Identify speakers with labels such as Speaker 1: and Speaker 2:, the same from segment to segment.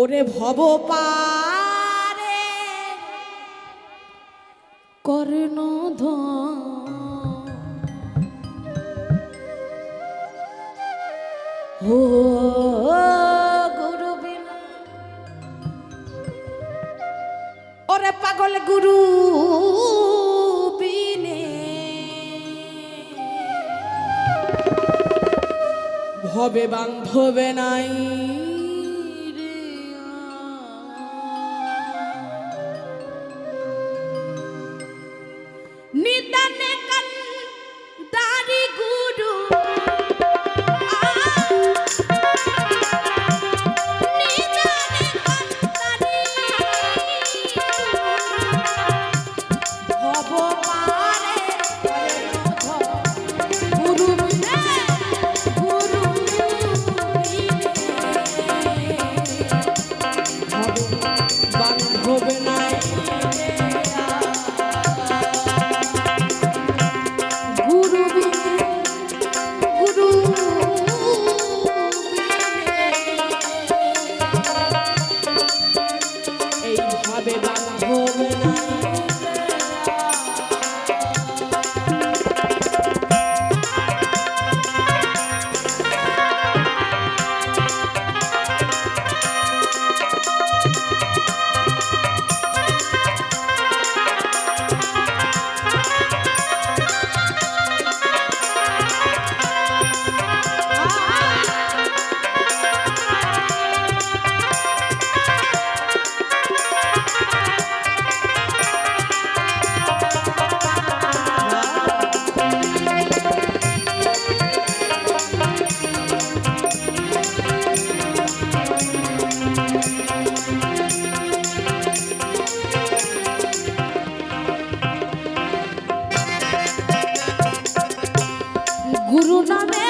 Speaker 1: ওরে ভব পারে কর্ণ হো গুরু বিনা ওরে পাগল গুরু। ভবে বান্ধবে নাই। গুরু নামে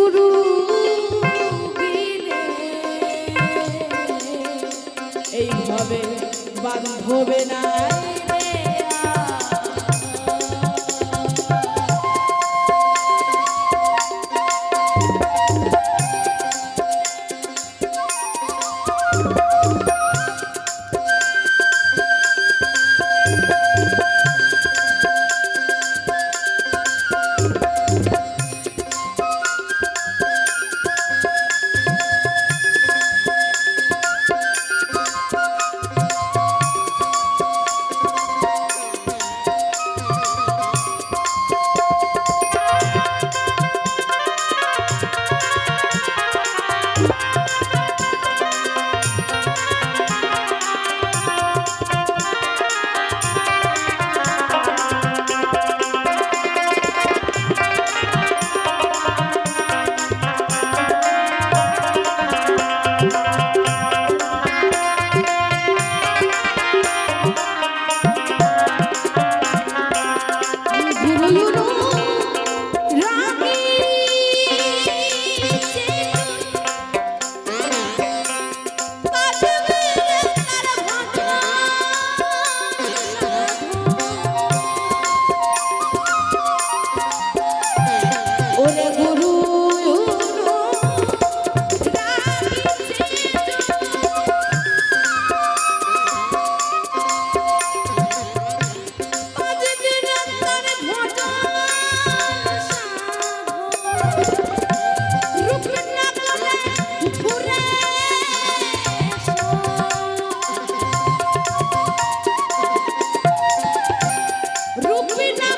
Speaker 1: গুরু এইভাবে বান্ধবে না Rukmina